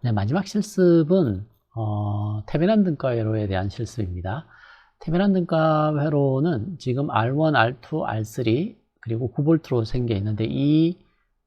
네, 마지막 실습은 어, 테베란 등가 회로에 대한 실습입니다. 테베란 등가 회로는 지금 R1, R2, R3 그리고 9V로 생겨 있는데 이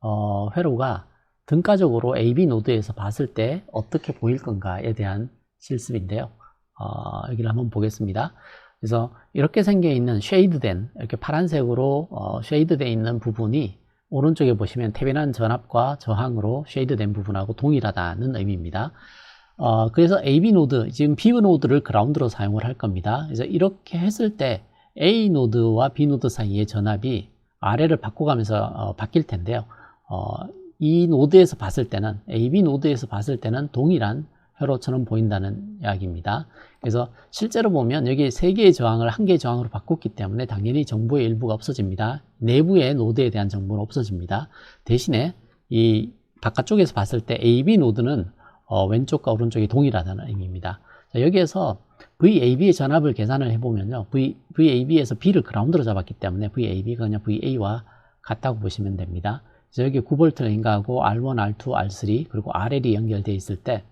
어, 회로가 등가적으로 AB 노드에서 봤을 때 어떻게 보일 건가에 대한 실습인데요. 어, 여기를 한번 보겠습니다. 그래서 이렇게 생겨 있는 쉐이드된 이렇게 파란색으로 어, 쉐이드되어 있는 부분이 오른쪽에 보시면 태빈한 전압과 저항으로 쉐이드된 부분하고 동일하다는 의미입니다. 어, 그래서 AB 노드, 지금 B 노드를 그라운드로 사용을 할 겁니다. 그래서 이렇게 했을 때 A 노드와 B 노드 사이의 전압이 아래를 바꿔가면서 어, 바뀔 텐데요. 어, 이 노드에서 봤을 때는 AB 노드에서 봤을 때는 동일한 회로처럼 보인다는 이야기입니다. 그래서 실제로 보면 여기 세 개의 저항을 한 개의 저항으로 바꿨기 때문에 당연히 정보의 일부가 없어집니다. 내부의 노드에 대한 정보는 없어집니다. 대신에 이 바깥쪽에서 봤을 때 AB 노드는 어, 왼쪽과 오른쪽이 동일하다는 의미입니다. 자, 여기에서 VAB의 전압을 계산을 해보면요. v, VAB에서 B를 그라운드로 잡았기 때문에 VAB가 그냥 VA와 같다고 보시면 됩니다. 여기 9V를 인가하고 R1, R2, R3 그리고 RL이 연결되어 있을 때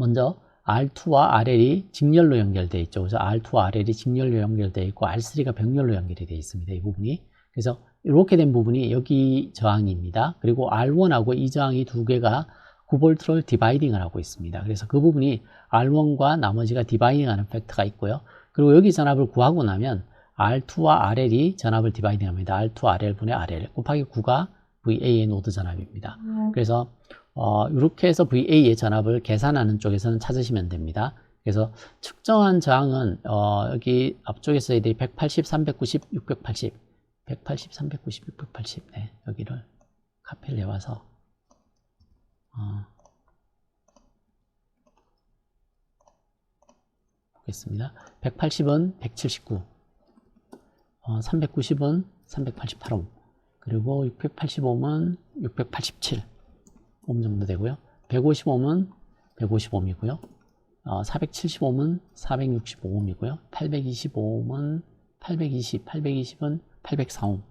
먼저 R2와 RL이 직렬로 연결되어 있죠. 그래서 R2와 RL이 직렬로 연결되어 있고 R3가 병렬로 연결이 되어 있습니다. 이 부분이. 그래서 이렇게 된 부분이 여기 저항입니다. 그리고 R1하고 이 저항이 두 개가 9V를 디바이딩을 하고 있습니다. 그래서 그 부분이 R1과 나머지가 디바이딩하는 팩트가 있고요. 그리고 여기 전압을 구하고 나면 R2와 RL이 전압을 디바이딩합니다. R2, RL분의 RL 곱하기 9가 VA의 노드 전압입니다. 그래서 어, 이렇게 해서 VA의 전압을 계산하는 쪽에서는 찾으시면 됩니다. 그래서 측정한 저항은 어, 여기 앞쪽에서 애들이 180, 390, 680, 180, 390, 680 네, 여기를 카피를 해와서 어, 보겠습니다. 180은 179, 어, 390은 388옴, 그리고 685은 687. 옴 정도 되고요. 150옴은 150옴이고요. 어, 470옴은 465옴이고요. 825옴은 820, 820은 804옴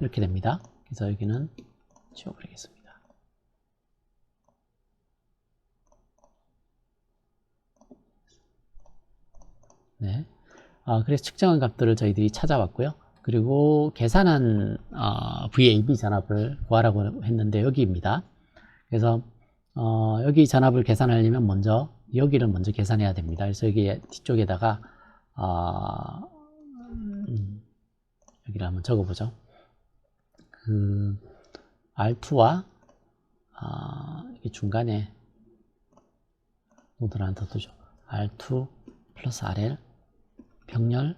이렇게 됩니다. 그래서 여기는 지워버리겠습니다. 네. 아, 그래서 측정한 값들을 저희들이 찾아왔고요. 그리고 계산한 어, VAB 전압을 구하라고 했는데 여기입니다. 그래서 어, 여기 전압을 계산하려면 먼저 여기를 먼저 계산해야 됩니다. 그래서 여기 뒤쪽에다가 어, 음, 여기를 한번 적어보죠. 그 R2와 어, 여기 중간에 노드를 하나 더 두죠. R2 플러스 RL 병렬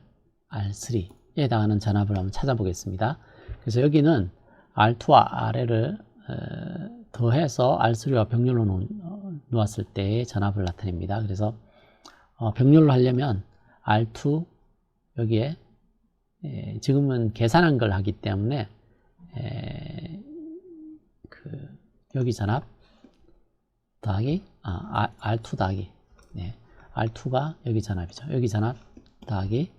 R3에 해당하는 전압을 한번 찾아보겠습니다. 그래서 여기는 R2와 RL을 더해서 R3와 병렬로 놓 았을 때의 전압을 나타냅니다. 그래서 어, 병렬로 하려면 R2 여기에 에, 지금은 계산한 걸 하기 때문에 에, 그 여기 전압 더하기 아, R2 더하기 네, R2가 여기 전압이죠. 여기 전압 더하기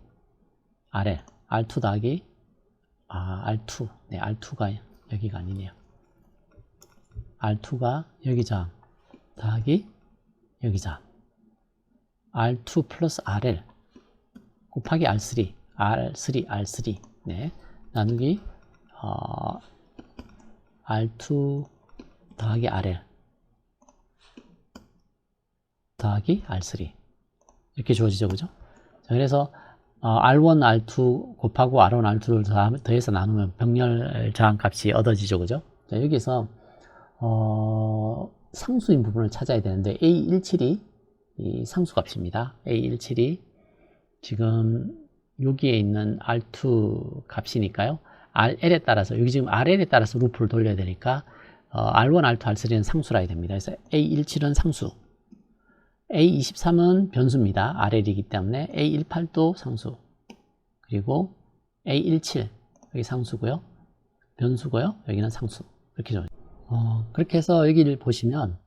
RL R2 더하기 아, R2 네, R2가 여기가 아니네요. R2가 여기 자. 더하기 여기 자. R2 플러스 RL 곱하기 R3 R3 R3 네. 나누기 어, R2 더하기 RL 더하기 R3 이렇게 주어지죠. 그죠? 자, 그래서 어, R1 R2 곱하고 R1 R2를 더해서 나누면 병렬 저항값이 얻어지죠. 그죠? 자, 여기서 어, 상수인 부분을 찾아야 되는데 A17이 이 상수값입니다. A17이 지금 여기에 있는 R2 값이니까요. RL에 따라서 여기 지금 RL에 따라서 루프를 돌려야 되니까 어, R1, R2, R3는 상수라 해야 됩니다. 그래서 A17은 상수 A23은 변수입니다. RL이기 때문에 A18도 상수 그리고 A17 여기 상수고요. 변수고요. 여기는 상수 이렇게 좀 어, 그렇게 해서 여기를 보시면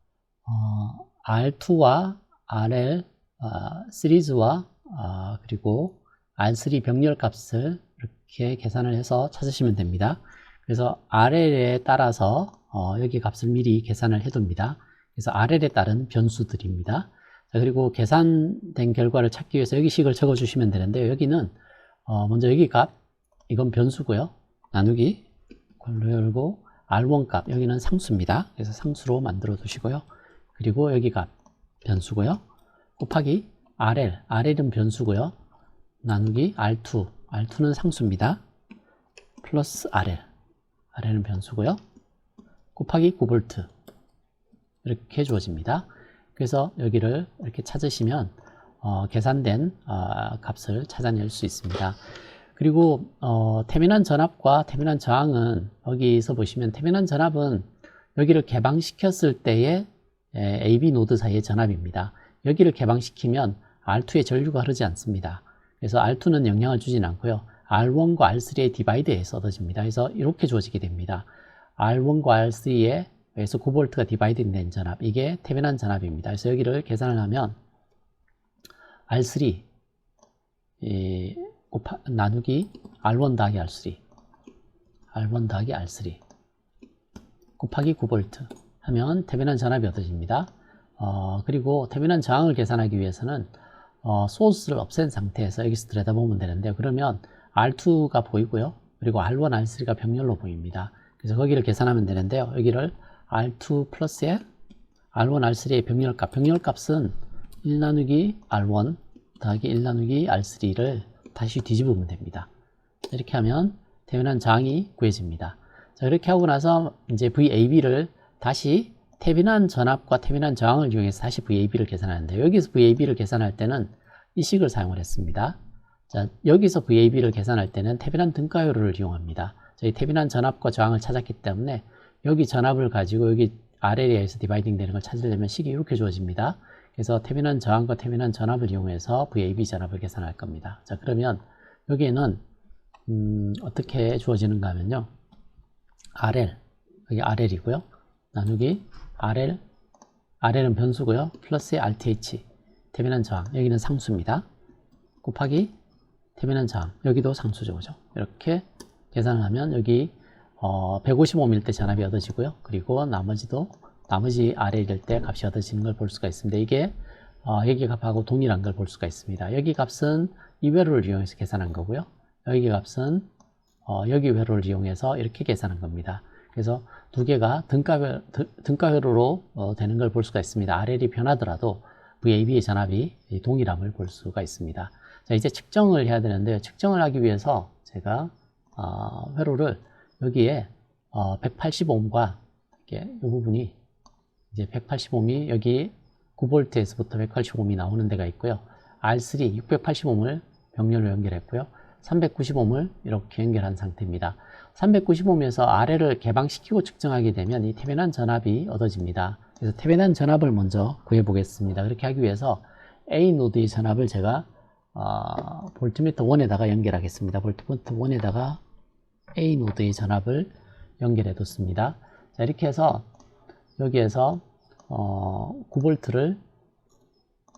어, R2와 RL 어, 시리즈와 어, 그리고 R3 병렬 값을 이렇게 계산을 해서 찾으시면 됩니다. 그래서 RL에 따라서 어, 여기 값을 미리 계산을 해둡니다. 그래서 RL에 따른 변수들입니다. 자, 그리고 계산된 결과를 찾기 위해서 여기 식을 적어 주시면 되는데요. 여기는 어, 먼저 여기 값 이건 변수고요. 나누기 괄호 열고 R1 값 여기는 상수입니다. 그래서 상수로 만들어 두시고요. 그리고 여기 값 변수고요. 곱하기 RL RL은 변수고요. 나누기 R2 R2는 상수입니다. 플러스 RL RL은 변수고요. 곱하기 9V 이렇게 주어집니다. 그래서 여기를 이렇게 찾으시면 어, 계산된 어, 값을 찾아낼 수 있습니다. 그리고 어, 태민한 전압과 태민한 저항은 여기서 보시면 태민한 전압은 여기를 개방시켰을 때의 에, AB 노드 사이의 전압입니다. 여기를 개방시키면 R2에 전류가 흐르지 않습니다. 그래서 R2는 영향을 주진 않고요. R1과 R3의 디바이드에서 얻어집니다. 그래서 이렇게 주어지게 됩니다. R1과 R3의 그래서 9V가 디바이드 된 전압 이게 태변한 전압입니다. 그래서 여기를 계산을 하면 R3 이, 곱하, 나누기 R1 더하기 R3 R1 더하기 R3 곱하기 9V 하면 태변한 전압이 얻어집니다. 어, 그리고 태변한 저항을 계산하기 위해서는 어, 소스를 없앤 상태에서 여기서 들여다보면 되는데요. 그러면 R2가 보이고요. 그리고 R1, R3가 병렬로 보입니다. 그래서 거기를 계산하면 되는데요. 여기를 R2 플러스에 R1, R3의 병렬값. 병렬값은 1 나누기 R1 더하기 1 나누기 R3를 다시 뒤집으면 됩니다. 이렇게 하면 태변한 저항이 구해집니다. 자, 이렇게 하고 나서 이제 VAB를 다시 태빈한 전압과 태빈한 저항을 이용해서 다시 VAB를 계산하는데 여기서 VAB를 계산할 때는 이 식을 사용을 했습니다. 자, 여기서 VAB를 계산할 때는 태빈한 등가율을 이용합니다. 저희 태빈한 전압과 저항을 찾았기 때문에 여기 전압을 가지고 여기 RL에서 디바이딩 되는 걸 찾으려면 식이 이렇게 주어집니다. 그래서 태빈한 저항과 태빈한 전압을 이용해서 VAB 전압을 계산할 겁니다. 자, 그러면 여기에는 음, 어떻게 주어지는가 하면요. RL, 여기 RL이고요. 나누기 RL, RL은 변수고요. 플러스의 RTH, 태빈한 저항, 여기는 상수입니다. 곱하기 태빈한 저항, 여기도 상수죠. 그죠? 이렇게 계산을 하면 여기 어, 155mm 때 전압이 얻어지고요. 그리고 나머지도 나머지 RL일 때 값이 얻어지는 걸 볼 수가 있습니다. 이게 어, 여기 값하고 동일한 걸 볼 수가 있습니다. 여기 값은 이 회로를 이용해서 계산한 거고요. 여기 값은 어, 여기 회로를 이용해서 이렇게 계산한 겁니다. 그래서 두 개가 등가, 등가 회로로 어, 되는 걸 볼 수가 있습니다. RL이 변하더라도 VAB의 전압이 동일함을 볼 수가 있습니다. 자, 이제 측정을 해야 되는데요. 측정을 하기 위해서 제가 어, 회로를 여기에 어, 180ohm과 이렇게 이 부분이 이제 180ohm이 여기 9V에서부터 180ohm이 나오는 데가 있고요. R3 680ohm을 병렬로 연결했고요. 390ohm을 이렇게 연결한 상태입니다. 390ohm에서 RL을 개방시키고 측정하게 되면 이 태변한 전압이 얻어집니다. 그래서 태변한 전압을 먼저 구해 보겠습니다. 그렇게 하기 위해서 A 노드의 전압을 제가 어, 볼트미터 1에다가 연결하겠습니다. 볼트미터 1에다가 A 노드의 전압을 연결해 뒀습니다. 자, 이렇게 해서 여기에서 어, 9V를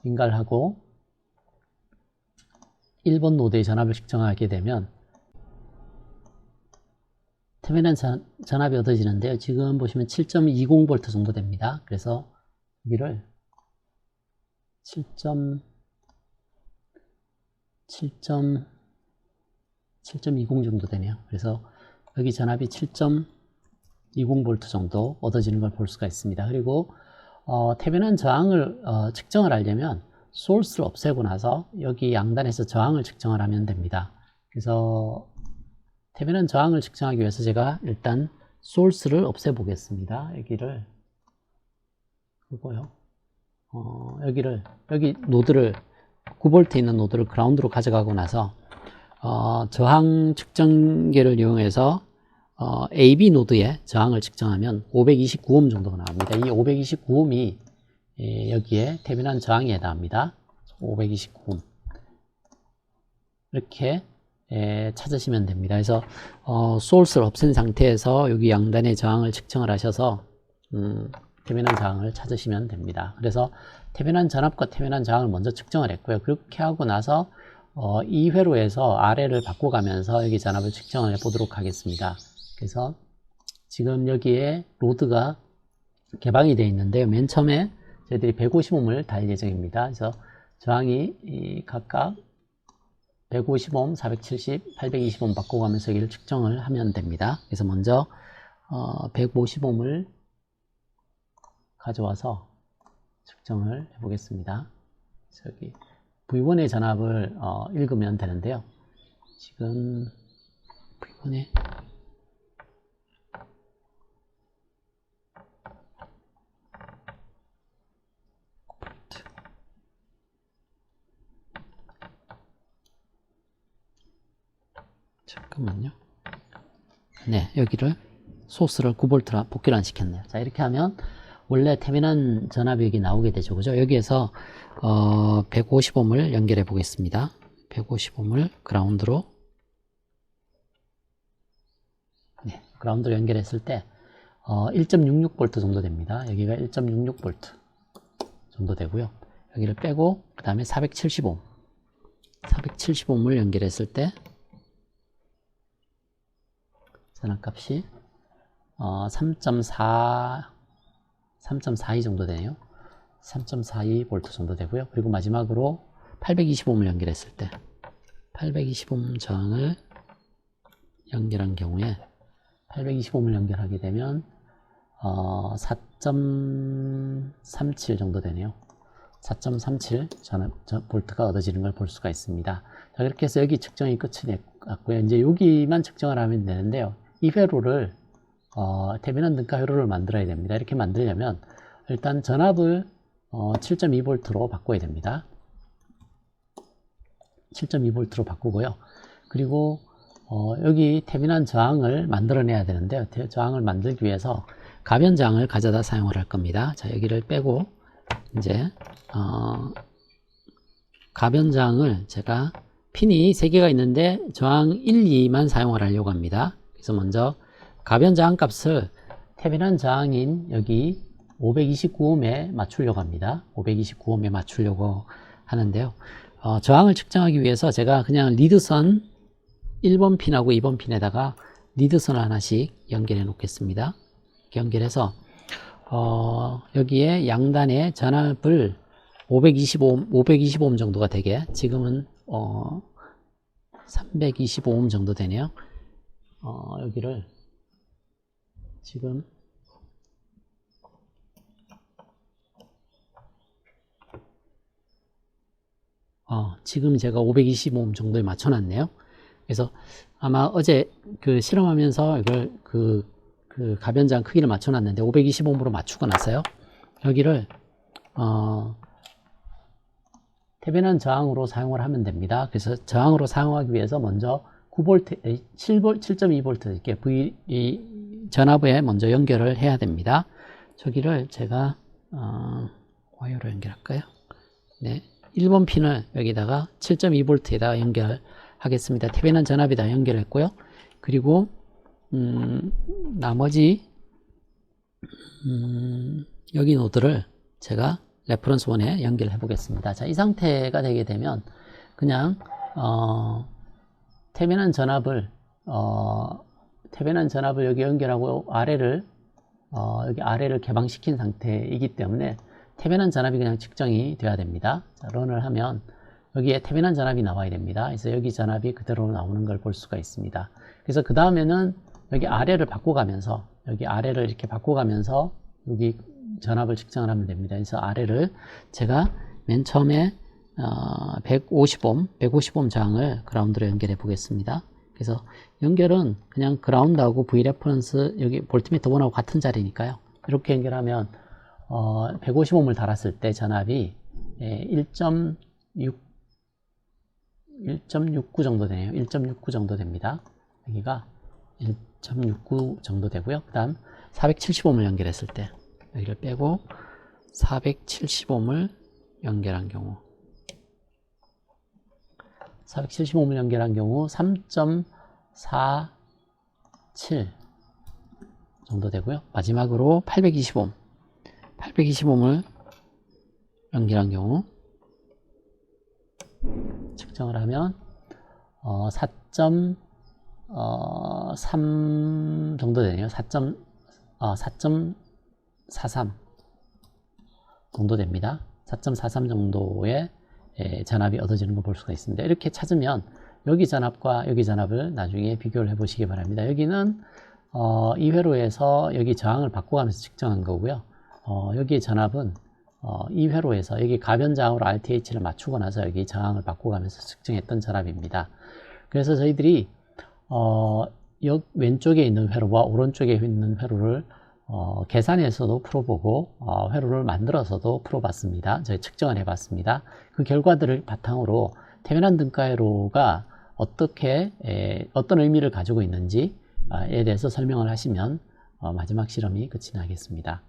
인갈하고 1번 노드의 전압을 측정하게 되면 태면한 전압이 얻어지는데요. 지금 보시면 7.20V 정도 됩니다. 그래서 여기를 7. 7. 7.20 정도 되네요. 그래서 여기 전압이 7.20V 정도 얻어지는 걸 볼 수가 있습니다. 그리고 어, 태변한 저항을 어, 측정을 하려면 소스를 없애고 나서 여기 양단에서 저항을 측정을 하면 됩니다. 그래서 태변한 저항을 측정하기 위해서 제가 일단 소스를 없애 보겠습니다. 여기를 그거요. 어, 여기를 여기 노드를 9V 있는 노드를 그라운드로 가져가고 나서 어, 저항 측정기를 이용해서 어, AB 노드의 저항을 측정하면 529옴 정도가 나옵니다. 이 529옴이 예, 여기에 태빈한 저항에 해당합니다. 529옴 이렇게 예, 찾으시면 됩니다. 그래서 어, 소스를 없앤 상태에서 여기 양단의 저항을 측정을 하셔서 음, 태변한 저항을 찾으시면 됩니다. 그래서 태변한 전압과 태변한 저항을 먼저 측정을 했고요. 그렇게 하고 나서 어, 이 회로에서 아래를 바꿔가면서 여기 전압을 측정을 해 보도록 하겠습니다. 그래서 지금 여기에 로드가 개방이 되어 있는데요. 맨 처음에 저희들이 150옴을 달 예정입니다. 그래서 저항이 이 각각 150옴, 470, 820옴 바꿔가면서 여기를 측정을 하면 됩니다. 그래서 먼저 어, 150옴을 가져와서 측정을 해보겠습니다. 저기 V1의 전압을 어, 읽으면 되는데요. 지금 V1의 잠깐만요. 네, 여기를 소스를 9V라 복귀를 안 시켰네요. 자, 이렇게 하면 원래 태민한 전압이 여기 나오게 되죠. 그죠? 여기에서 어, 150옴을 연결해 보겠습니다. 150옴을 그라운드로 네, 그라운드로 연결했을 때 어, 1.66V 정도 됩니다. 여기가 1.66V 정도 되고요. 여기를 빼고 그 다음에 470옴 470옴을 연결했을 때 전압값이 어, 3.4 3.42 정도 되네요. 3.42V 정도 되고요. 그리고 마지막으로 820옴을 연결했을 때 820옴 저항을 연결한 경우에 825옴을 연결하게 되면 어, 4.37 정도 되네요. 4.37 전압 저, 볼트가 얻어지는 걸 볼 수가 있습니다. 자, 그렇게 해서 여기 측정이 끝이 났고요. 이제 여기만 측정을 하면 되는데요. 이 회로를 어, 태빈한 등가 회로를 만들어야 됩니다. 이렇게 만들려면 일단 전압을 어, 7.2V로 바꿔야 됩니다. 7.2V로 바꾸고요. 그리고 어, 여기 태빈한 저항을 만들어내야 되는데요. 태- 저항을 만들기 위해서 가변 저항을 가져다 사용을 할 겁니다. 자, 여기를 빼고 이제 어, 가변 저항을 제가 핀이 3개가 있는데 저항 1, 2만 사용을 하려고 합니다. 그래서 먼저 가변 저항 값을 태빈한 저항인 여기 529옴에 맞추려고 합니다. 529옴에 맞추려고 하는데요. 어, 저항을 측정하기 위해서 제가 그냥 리드선 1번 핀하고 2번 핀에다가 리드선을 하나씩 연결해 놓겠습니다. 연결해서 어, 여기에 양단에 전압을 525옴, 525옴 정도가 되게 지금은 어, 325옴 정도 되네요. 어, 여기를 지금 어, 지금 제가 525옴 정도에 맞춰놨네요. 그래서 아마 어제 그 실험하면서 이걸 그, 그 가변장 크기를 맞춰놨는데 525옴으로 맞추고 나서요. 여기를 어, 태변한 저항으로 사용을 하면 됩니다. 그래서 저항으로 사용하기 위해서 먼저 9V, 7V, 7.2V 이렇게 V 이 전압에 먼저 연결을 해야 됩니다. 저기를 제가 어, 와이어로 연결할까요? 네, 1번 핀을 여기다가 7.2V에다가 연결하겠습니다. 태변한 전압에다 연결했고요. 그리고 음, 나머지 음, 여기 노드를 제가 레퍼런스 1에 연결해 보겠습니다. 자, 이 상태가 되게 되면 그냥 어, 태변한 전압을 어, 태변한 전압을 여기 연결하고 아래를 어, 여기 아래를 개방시킨 상태이기 때문에 태변한 전압이 그냥 측정이 돼야 됩니다. 자, 런을 하면 여기에 태변한 전압이 나와야 됩니다. 그래서 여기 전압이 그대로 나오는 걸 볼 수가 있습니다. 그래서 그 다음에는 여기 아래를 바꿔가면서 여기 아래를 이렇게 바꿔가면서 여기 전압을 측정을 하면 됩니다. 그래서 아래를 제가 맨 처음에 어, 150옴, 150옴 저항을 그라운드로 연결해 보겠습니다. 그래서 연결은 그냥 그라운드하고 V 레퍼런스 여기 볼트미터 1하고 같은 자리니까요. 이렇게 연결하면 어, 150옴을 달았을 때 전압이 1.6 1.69 정도 되네요. 1.69 정도 됩니다. 여기가 1.69 정도 되고요. 그 다음 470옴을 연결했을 때 여기를 빼고 470옴을 연결한 경우 470옴을 연결한 경우 3.47 정도 되고요. 마지막으로 820옴 820옴을 연결한 경우 측정을 하면 어, 4.3 어, 3 정도 되네요. 4. 어, 4. 4.43 정도 됩니다. 4.43 정도의 예, 전압이 얻어지는 걸 볼 수가 있습니다. 이렇게 찾으면 여기 전압과 여기 전압을 나중에 비교를 해 보시기 바랍니다. 여기는 어, 이 회로에서 여기 저항을 바꿔가면서 측정한 거고요. 어, 여기 전압은 어, 이 회로에서 여기 가변 저항으로 RTH를 맞추고 나서 여기 저항을 바꿔가면서 측정했던 전압입니다. 그래서 저희들이 어, 역 왼쪽에 있는 회로와 오른쪽에 있는 회로를 어, 계산해서도 풀어보고 어, 회로를 만들어서도 풀어봤습니다. 저희 측정을 해봤습니다. 그 결과들을 바탕으로 태면한 등가회로가 어떻게 에, 어떤 의미를 가지고 있는지에 대해서 설명을 하시면 어, 마지막 실험이 끝이 나겠습니다.